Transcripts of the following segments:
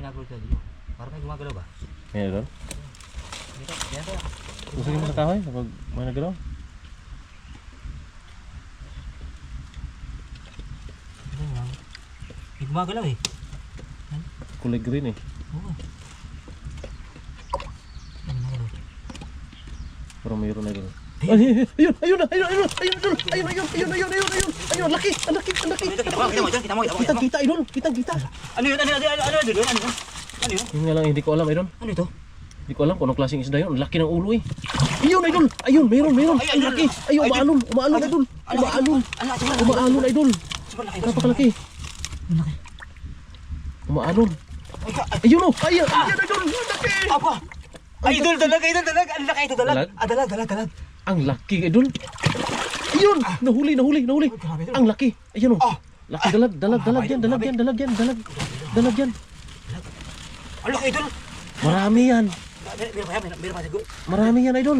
may nagulog dito. Parang may gumagalaw ba? Idol. Dito, yan to. Usagin mo sa kahoy kapag may nagalaw. Yan. May gumagalaw eh. Kulay green eh. Oo. Pero mayroon na idol. Ay, ayun, ayun, ayun, ayun, ayun, ayun, idol. ayun, ayun, ayun, ayun, ayun, ayun, ayun, laki, ang laki, ang laki. Kita mo, kita mo, kita mo, kita mo. Kita, kita, idol, kita, kita. Ano yun? Ano yun? Ano yun? Ano yun? Ano yun? Ano yun? Yun nga lang, hindi ko alam, idol. Ano ito? Hindi ko alam kung anong klaseng isda yun. Ang laki ng ulo eh. Ayun, idol. Ayun, mayroon, mayroon. Ay, laki. ay, Ayun, umaalon, umaalon, idol. Umaalon, Ano? Ano? umaalon, idol. Napakalaki. Ang laki. Umaalon. Ayun, oh. Ayun, ayun, idol. Ang laki. Apa? Ay, idol, dalag, idol, dalag. Ang laki ito, dalag. Dalag? Ah, dalag, dalag, dalag. Ang laki, idol. Ayun, nahuli, nahuli, nahuli. Ay, grabe, idol. Ang laki. Ayun, oh. Ah. Laki dalag, dalag, Ah, dalag yan, dalag grabe. yan, dalag yan, dalag. Dalag yan. Ang laki, idol. Marami yan. Marami yan, idol.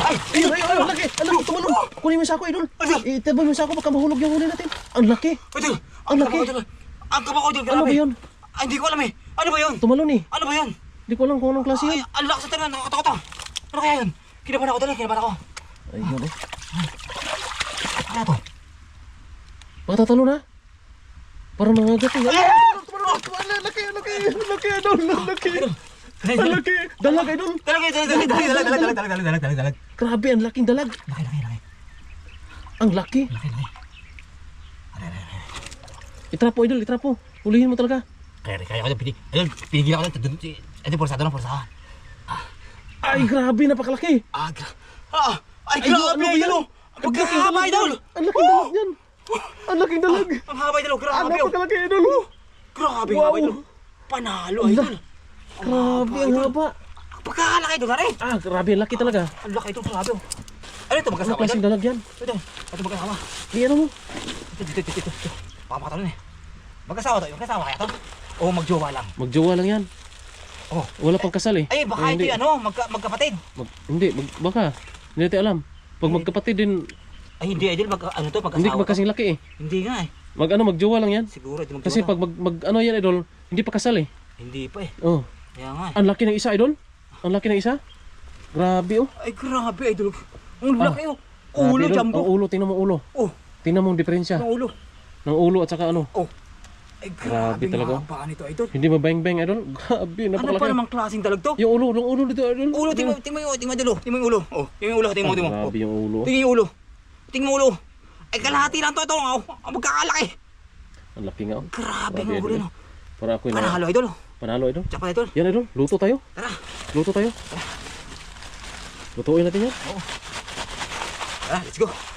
Ay, Ayun, ayun, ayun, ang laki, ang laki, tumalon. Kunin mo yung sako, idol. Itabay mo yung sako, baka mahulog yung huli natin. Ang laki. idol. Ang laki. idol. Ang kaba ko, idol. Ano ba grabe. yun? Ay, hindi ko alam eh. Ano ba yun? Tumalon eh. Ano ba yun? Hindi ko alam kung anong klase Ay, yun. ang lakas sa tanan. Nakakatakot ako. Ano kaya yun? Kinabahan ako talaga, kinabahan ako. Ayun eh. Ano to? Baka tatalo na. Parang nangagat eh. Ay! Ay. Ang laki, ang laki, ang laki, idol. Ang laki. Ang laki. Dalag, idol. Dalag, dalag, dalag, dalag, dalag, dalag, dalag, dalag, dalag, dalag, dalag. Grabe, ang laking dalag. Laki, laki, laki. Ang laki. Laki, laki. Itrapo, idol, itrapo. Hulihin mo talaga. Kaya, kaya ako dyan, pinigil ako dyan. Ito, porsado lang, porsado. Ay, grabe, napakalaki. Ah, gra... Ah! Ay, Ay, grabe, ano ba yan? idol! Ang Ang laking dalag idol! yan. Ang laking dalag. Ang. Ang haba, idol! Ang Grabe, oh! napakalaki, idol. oh. Grabe, Wow. haba, idol! Panalo, Ang idol! Grabe, ang haba. Ang pagkakalaki, idol, nare! Ah, grabe, ang laki talaga. Ang laki ito, grabe, oh! Ano ito, magkasama, idol? klaseng dalag yan? Ito, ito magkasama. Di ano mo? Ito, dito. dito. Baka makatalon eh. Magkasama to, magkasama kaya to? O magjowa lang? Magjowa lang yan. Oh. Wala pang kasal eh. Ay, baka Eh, hindi. ano, magka, magkapatid. Mag, hindi, mag, baka. Hindi natin alam. Pag magkapatid din, Ay, hindi, idol, mag, ano to, magkasawa hindi magkasing laki eh. Hindi nga eh. Mag ano, magjowa lang yan. Siguro, magjowa Kasi pag mag, mag ano yan idol, hindi pa kasal eh. Hindi pa eh. Oh. Kaya nga eh. Ang laki ng isa idol. Ang laki ng isa. Grabe oh. Ay, grabe, idol. Ang Ah. laki oh. Grabe, Ulo, idol. jumbo. Ang ulo, tingnan mo ulo. Oh, Tingnan mo ang diferensya ang ulo. ng ulo at saka ano. Oh. Ay, Grabe grabe, talaga. haba nito, idol. Hindi ba bang bang idol? Grabe, Ano pa napakalaki. namang klaseng dalag to? Yung ulo, yung ulo dito idol. Ulo, tingnan mo, tingnan mo, tingnan mo, oh. Tingnan mo yung ulo. Oh, yung ulo, tingnan mo, tingnan mo. Oh, Grabe yung ulo. Tingnan yung ulo. Tingnan mo ulo. Ay, kalahati lang to, ito. Oh, ang magkakalaki. Ang laki nga oh. Grabe ang ulo, no. Para ako na. Panalo, idol. oh. Panalo idol. Tsaka idol. Yan idol, luto tayo. Tara. Luto tayo. Lutuin natin yan. Tara, let's go.